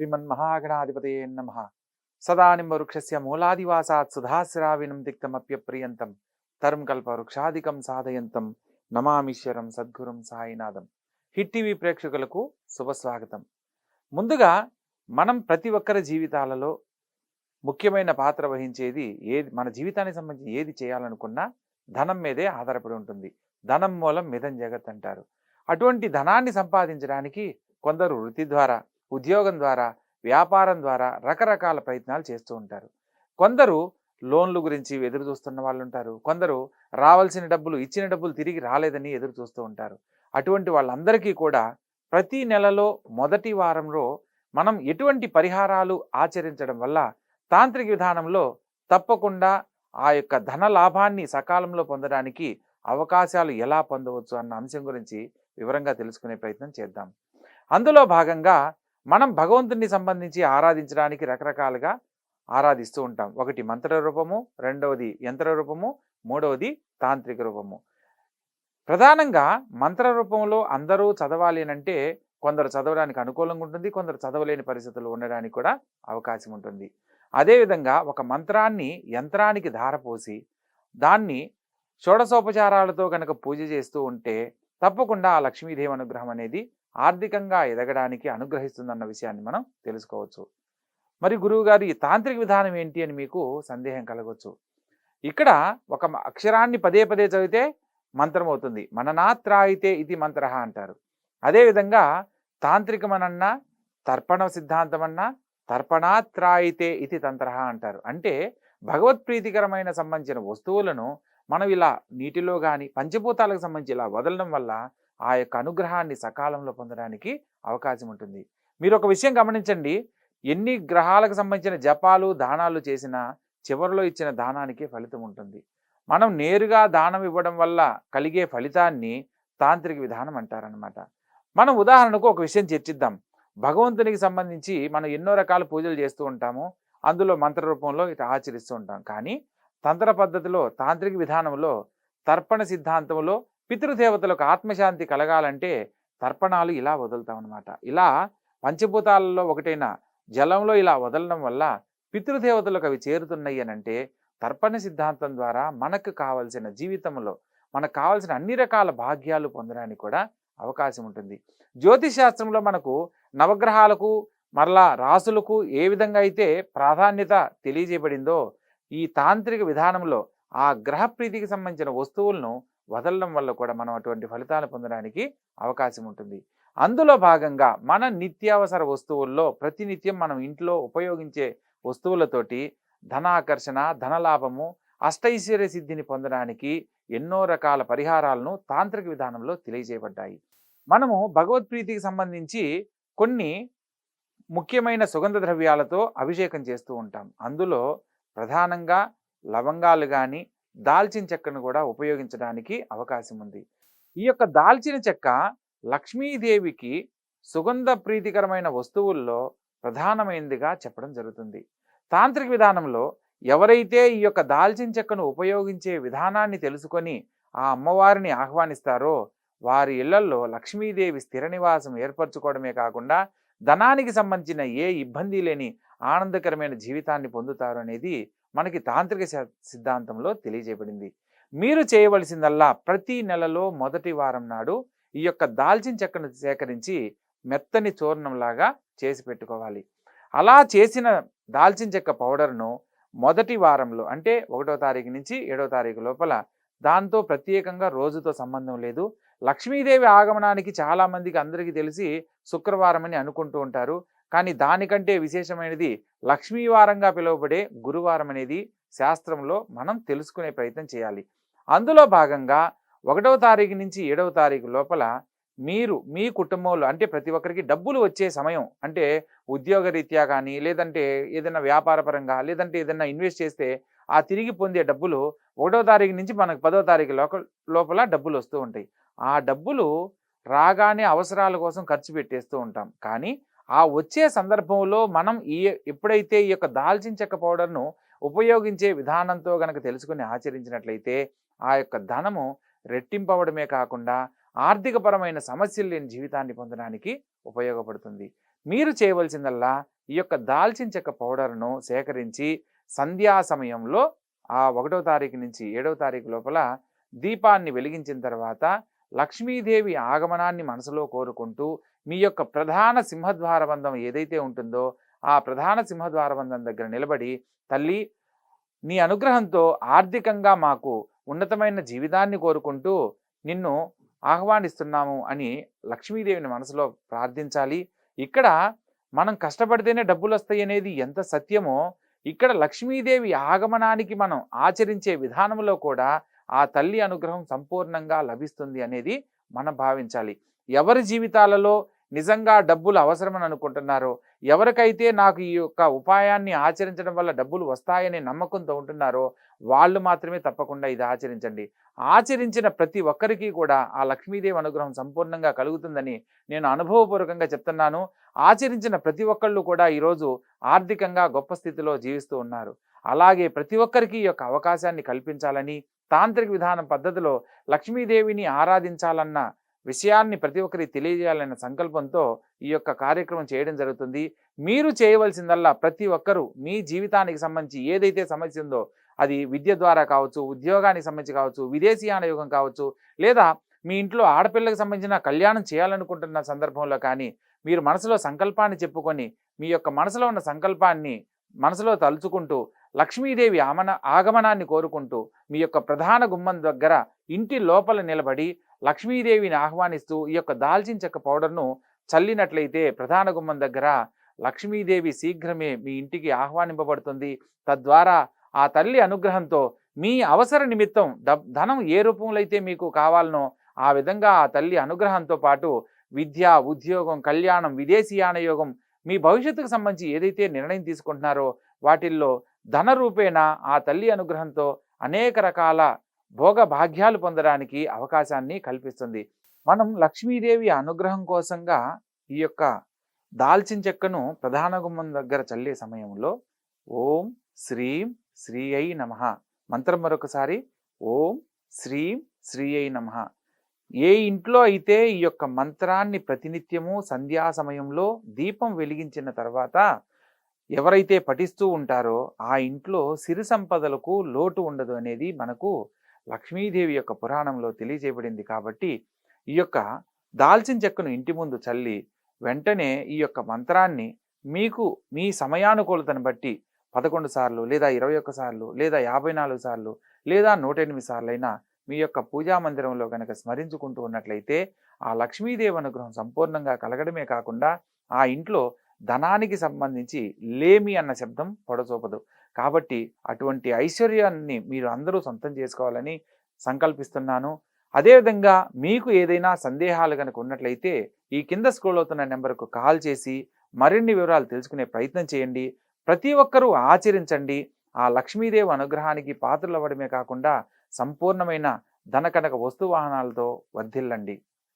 శ్రీమన్మహాగణాధిపతయే నమ సదానింబవృక్షస్య మూలాదివాసాత్ సుధాశ్రావిణం తిక్తమప్యప్రియంతం తరం కల్ప వృక్షాదికం సాధయంతం నమామీశ్వరం సద్గురం సాయినాథం హిట్ టీవీ ప్రేక్షకులకు శుభస్వాగతం. ముందుగా మనం ప్రతి ఒక్కరి జీవితాలలో ముఖ్యమైన పాత్ర వహించేది ఏది మన జీవితానికి సంబంధించి ఏది చేయాలనుకున్నా ధనం మీదే ఆధారపడి ఉంటుంది. ధనం మూలం మిథం జగత్ అంటారు. అటువంటి ధనాన్ని సంపాదించడానికి కొందరు వృత్తి ద్వారా ఉద్యోగం ద్వారా వ్యాపారం ద్వారా రకరకాల ప్రయత్నాలు చేస్తూ ఉంటారు. కొందరు లోన్లు గురించి ఎదురు చూస్తున్న వాళ్ళు ఉంటారు కొందరు రావాల్సిన డబ్బులు ఇచ్చిన డబ్బులు తిరిగి రాలేదని ఎదురు చూస్తూ ఉంటారు. అటువంటి వాళ్ళందరికీ కూడా ప్రతి నెలలో మొదటి వారంలో మనం ఎటువంటి పరిహారాలు ఆచరించడం వల్ల తాంత్రిక విధానంలో తప్పకుండా ఆ యొక్క ధన లాభాన్ని సకాలంలో పొందడానికి అవకాశాలు ఎలా పొందవచ్చు అన్న అంశం గురించి వివరంగా తెలుసుకునే ప్రయత్నం చేద్దాం. అందులో భాగంగా మనం భగవంతుడిని సంబంధించి ఆరాధించడానికి రకరకాలుగా ఆరాధిస్తూ ఉంటాం. ఒకటి మంత్ర రూపము రెండవది యంత్ర రూపము మూడవది తాంత్రిక రూపము. ప్రధానంగా మంత్ర రూపంలో అందరూ చదవాలి అంటే కొందరు చదవడానికి అనుకూలంగా ఉంటుంది కొందరు చదవలేని పరిస్థితులు ఉండడానికి కూడా అవకాశం ఉంటుంది. అదేవిధంగా ఒక మంత్రాన్ని యంత్రానికి ధారపోసి దాన్ని షోడసోపచారాలతో కనుక పూజ చేస్తూ ఉంటే తప్పకుండా ఆ లక్ష్మీదేవి అనుగ్రహం అనేది ఆర్థికంగా ఎదగడానికి అనుగ్రహిస్తుందన్న విషయాన్ని మనం తెలుసుకోవచ్చు. మరి గురువుగారు ఈ తాంత్రిక విధానం ఏంటి అని మీకు సందేహం కలగవచ్చు ఇక్కడ ఒక అక్షరాన్ని పదే పదే చదివితే మంత్రం అవుతుంది. మననాత్రాయితే ఇది మంత్ర అంటారు. అదేవిధంగా తాంత్రికమనన్నా తర్పణ సిద్ధాంతమన్నా తర్పణాత్రాయితే ఇది తంత్ర అంటారు. అంటే భగవత్ప్రీతికరమైన సంబంధించిన వస్తువులను మనం ఇలా నీటిలో కానీ పంచభూతాలకు సంబంధించి ఇలా వదలడం వల్ల ఆ యొక్క అనుగ్రహాన్ని సకాలంలో పొందడానికి అవకాశం ఉంటుంది. మీరు ఒక విషయం గమనించండి. ఎన్ని గ్రహాలకు సంబంధించిన జపాలు దానాలు చేసినా చివరిలో ఇచ్చిన దానానికి ఫలితం ఉంటుంది. మనం నేరుగా దానం ఇవ్వడం వల్ల కలిగే ఫలితాన్ని తాంత్రిక విధానం అంటారనమాట మనం ఉదాహరణకు ఒక విషయం చర్చిద్దాం. భగవంతునికి సంబంధించి మనం ఎన్నో రకాల పూజలు చేస్తూ ఉంటాము. అందులో మంత్ర రూపంలో ఇటు ఆచరిస్తూ ఉంటాం. కానీ తంత్ర పద్ధతిలో తాంత్రిక విధానంలో తర్పణ సిద్ధాంతంలో పితృదేవతలకు ఆత్మశాంతి కలగాలంటే తర్పణాలు ఇలా వదులుతాం అనమాట ఇలా పంచభూతాలలో ఒకటైన జలంలో ఇలా వదలడం వల్ల పితృదేవతలకు అవి చేరుతున్నాయి అని అంటే తర్పణ సిద్ధాంతం ద్వారా మనకు కావలసిన జీవితంలో మనకు కావలసిన అన్ని రకాల భాగ్యాలు పొందడానికి కూడా అవకాశం ఉంటుంది. జ్యోతిష్ శాస్త్రంలో మనకు నవగ్రహాలకు మరలా రాసులకు ఏ విధంగా అయితే ప్రాధాన్యత తెలియజేయబడిందో ఈ తాంత్రిక విధానంలో ఆ గ్రహప్రీతికి సంబంధించిన వస్తువులను వదలడం వల్ల కూడా మనం అటువంటి ఫలితాలు పొందడానికి అవకాశం ఉంటుంది. అందులో భాగంగా మన నిత్యావసర వస్తువుల్లో ప్రతినిత్యం మనం ఇంట్లో ఉపయోగించే వస్తువులతోటి ధనాకర్షణ ధనలాభము అష్టైశ్వర్య సిద్ధిని పొందడానికి ఎన్నో రకాల పరిహారాలను తాంత్రిక విధానంలో తెలియజేయబడ్డాయి. మనము భగవత్ప్రీతికి సంబంధించి కొన్ని ముఖ్యమైన సుగంధ ద్రవ్యాలతో అభిషేకం చేస్తూ ఉంటాం. అందులో ప్రధానంగా లవంగాలు కానీ దాల్చిన చెక్కను కూడా ఉపయోగించడానికి అవకాశం ఉంది ఈ యొక్క దాల్చిన చెక్క లక్ష్మీదేవికి సుగంధ ప్రీతికరమైన వస్తువుల్లో ప్రధానమైనదిగా చెప్పడం జరుగుతుంది. తాంత్రిక విధానంలో ఎవరైతే ఈ యొక్క దాల్చిన చెక్కను ఉపయోగించే విధానాన్ని తెలుసుకొని ఆ అమ్మవారిని ఆహ్వానిస్తారో వారి ఇళ్ళలో లక్ష్మీదేవి స్థిర నివాసం ఏర్పరచుకోవడమే కాకుండా ధనానికి సంబంధించిన ఏ ఇబ్బంది లేని ఆనందకరమైన జీవితాన్ని పొందుతారు అనేది మనకి తాంత్రిక సిద్ధాంతంలో తెలియజేయబడింది. మీరు చేయవలసిందల్లా ప్రతి నెలలో మొదటి వారం నాడు ఈ యొక్క దాల్చిన చెక్కను సేకరించి మెత్తని చూర్ణంలాగా చేసి పెట్టుకోవాలి. అలా చేసిన దాల్చిన చెక్క పౌడర్ను మొదటి వారంలో అంటే ఒకటో తారీఖు నుంచి ఏడో తారీఖు లోపల దాంతో ప్రత్యేకంగా రోజుతో సంబంధం లేదు. లక్ష్మీదేవి ఆగమనానికి చాలామందికి అందరికీ తెలిసి శుక్రవారం అని అనుకుంటూ ఉంటారు. కానీ దానికంటే విశేషమైనది లక్ష్మీవారంగా పిలువబడే గురువారం అనేది శాస్త్రంలో మనం తెలుసుకునే ప్రయత్నం చేయాలి. అందులో భాగంగా ఒకటవ తారీఖు నుంచి ఏడవ తారీఖు లోపల మీరు మీ కుటుంబంలో అంటే ప్రతి ఒక్కరికి డబ్బులు వచ్చే సమయం అంటే ఉద్యోగ రీత్యా కానీ లేదంటే ఏదైనా వ్యాపారపరంగా లేదంటే ఏదైనా ఇన్వెస్ట్ చేస్తే ఆ తిరిగి పొందే డబ్బులు ఒకటో తారీఖు నుంచి మనకు పదో తారీఖు లోపల డబ్బులు వస్తూ ఉంటాయి. ఆ డబ్బులు రాగానే అవసరాల కోసం ఖర్చు పెట్టేస్తూ ఉంటాం. కానీ ఆ వచ్చే సందర్భంలో మనం ఈ ఎప్పుడైతే ఈ యొక్క దాల్చిన చెక్క పౌడర్ను ఉపయోగించే విధానంతో గనక తెలుసుకుని ఆచరించినట్లయితే ఆ యొక్క ధనము రెట్టింపవడమే కాకుండా ఆర్థికపరమైన సమస్యలు లేని జీవితాన్ని పొందడానికి ఉపయోగపడుతుంది. మీరు చేయవలసిందల్లా ఈ యొక్క దాల్చిన చెక్క పౌడర్ను సేకరించి సంధ్యా సమయంలో ఆ ఒకటో తారీఖు నుంచి ఏడవ తారీఖు లోపల దీపాన్ని వెలిగించిన తర్వాత లక్ష్మీదేవి ఆగమనాన్ని మనసులో కోరుకుంటూ మీ యొక్క ప్రధాన సింహద్వారబంధం ఏదైతే ఉంటుందో ఆ ప్రధాన సింహద్వారబంధం దగ్గర నిలబడి తల్లి నీ అనుగ్రహంతో ఆర్థికంగా మాకు ఉన్నతమైన జీవితాన్ని కోరుకుంటూ నిన్ను ఆహ్వానిస్తున్నాము అని లక్ష్మీదేవిని మనసులో ప్రార్థించాలి. ఇక్కడ మనం కష్టపడితేనే డబ్బులు వస్తాయి అనేది ఎంత సత్యమో ఇక్కడ లక్ష్మీదేవి ఆగమనానికి మనం ఆచరించే విధానంలో కూడా ఆ తల్లి అనుగ్రహం సంపూర్ణంగా లభిస్తుంది అనేది మనం భావించాలి. ఎవరి జీవితాలలో నిజంగా డబ్బులు అవసరమని అనుకుంటున్నారో ఎవరికైతే నాకు ఈ యొక్క ఉపాయాన్ని ఆచరించడం వల్ల డబ్బులు వస్తాయనే నమ్మకంతో ఉంటున్నారో వాళ్ళు మాత్రమే తప్పకుండా ఇది ఆచరించండి. ఆచరించిన ప్రతి ఒక్కరికి కూడా ఆ లక్ష్మీదేవి అనుగ్రహం సంపూర్ణంగా కలుగుతుందని నేను అనుభవపూర్వకంగా చెప్తున్నాను. ఆచరించిన ప్రతి ఒక్కళ్ళు కూడా ఈరోజు ఆర్థికంగా గొప్ప స్థితిలో జీవిస్తూ ఉన్నారు. అలాగే ప్రతి ఒక్కరికి ఈ యొక్క అవకాశాన్ని కల్పించాలని తాంత్రిక విధానం పద్ధతిలో లక్ష్మీదేవిని ఆరాధించాలన్న విషయాన్ని ప్రతి ఒక్కరికి తెలియజేయాలన్న సంకల్పంతో ఈ యొక్క కార్యక్రమం చేయడం జరుగుతుంది. మీరు చేయవలసిందల్లా ప్రతి ఒక్కరూ మీ జీవితానికి సంబంధించి ఏదైతే సమస్య ఉందో అది విద్య ద్వారా కావచ్చు ఉద్యోగానికి సంబంధించి కావచ్చు విదేశీయాన యోగం కావచ్చు లేదా మీ ఇంట్లో ఆడపిల్లకి సంబంధించిన కళ్యాణం చేయాలనుకుంటున్న సందర్భంలో కానీ మీరు మనసులో సంకల్పాన్ని చెప్పుకొని మీ యొక్క మనసులో ఉన్న సంకల్పాన్ని మనసులో తలుచుకుంటూ లక్ష్మీదేవి ఆమన ఆగమనాన్ని కోరుకుంటూ మీ యొక్క ప్రధాన గుమ్మం దగ్గర ఇంటి లోపల నిలబడి లక్ష్మీదేవిని ఆహ్వానిస్తూ ఈ యొక్క దాల్చిన చెక్క పౌడర్ను చల్లినట్లయితే ప్రధాన గుమ్మం దగ్గర లక్ష్మీదేవి శీఘ్రమే మీ ఇంటికి ఆహ్వానింపబడుతుంది. తద్వారా ఆ తల్లి అనుగ్రహంతో మీ అవసర నిమిత్తం ధనం ఏ రూపంలో అయితే మీకు కావాలనో ఆ విధంగా ఆ తల్లి అనుగ్రహంతో పాటు విద్య ఉద్యోగం కళ్యాణం విదేశీయాన యోగం మీ భవిష్యత్తుకు సంబంధించి ఏదైతే నిర్ణయం తీసుకుంటున్నారో వాటిల్లో ధన రూపేణ ఆ తల్లి అనుగ్రహంతో అనేక రకాల భోగ భాగ్యాలు పొందడానికి అవకాశాన్ని కల్పిస్తుంది. మనం లక్ష్మీదేవి అనుగ్రహం కోసంగా ఈ యొక్క దాల్చిన చెక్కను ప్రధాన గుమ్మం దగ్గర చల్లే సమయంలో ఓం శ్రీం శ్రీ అయి నమ. మంత్రం మరొకసారి ఓం శ్రీం శ్రీ అయి నమ. ఏ ఇంట్లో అయితే ఈ యొక్క మంత్రాన్ని ప్రతినిత్యము సంధ్యా సమయంలో దీపం వెలిగించిన తర్వాత ఎవరైతే పఠిస్తూ ఉంటారో ఆ ఇంట్లో సిరి సంపదలకు లోటు ఉండదు అనేది మనకు లక్ష్మీదేవి యొక్క పురాణంలో తెలియజేయబడింది కాబట్టి ఈ యొక్క దాల్చిన చెక్కను ఇంటి ముందు చల్లి వెంటనే ఈ యొక్క మంత్రాన్ని మీకు మీ సమయానుకూలతను బట్టి పదకొండు సార్లు లేదా ఇరవై ఒక్క సార్లు లేదా యాభై నాలుగు సార్లు లేదా నూట ఎనిమిది సార్లైనా మీ యొక్క పూజా మందిరంలో కనుక స్మరించుకుంటూ ఉన్నట్లయితే ఆ లక్ష్మీదేవి అనుగ్రహం సంపూర్ణంగా కలగడమే కాకుండా ఆ ఇంట్లో ధనానికి సంబంధించి లేమి అన్న శబ్దం పొడచూపదు. కాబట్టి అటువంటి ఐశ్వర్యాన్ని మీరు అందరూ సొంతం చేసుకోవాలని సంకల్పిస్తున్నాను. అదేవిధంగా మీకు ఏదైనా సందేహాలు కనుక ఉన్నట్లయితే ఈ కింద స్క్రోల్ అవుతున్న నెంబర్కు కాల్ చేసి మరిన్ని వివరాలు తెలుసుకునే ప్రయత్నం చేయండి. ప్రతి ఒక్కరూ ఆచరించండి. ఆ లక్ష్మీదేవి అనుగ్రహానికి పాత్రలు అవ్వడమే కాకుండా సంపూర్ణమైన ధనకనక వస్తు వాహనాలతో వర్ధిల్లండి.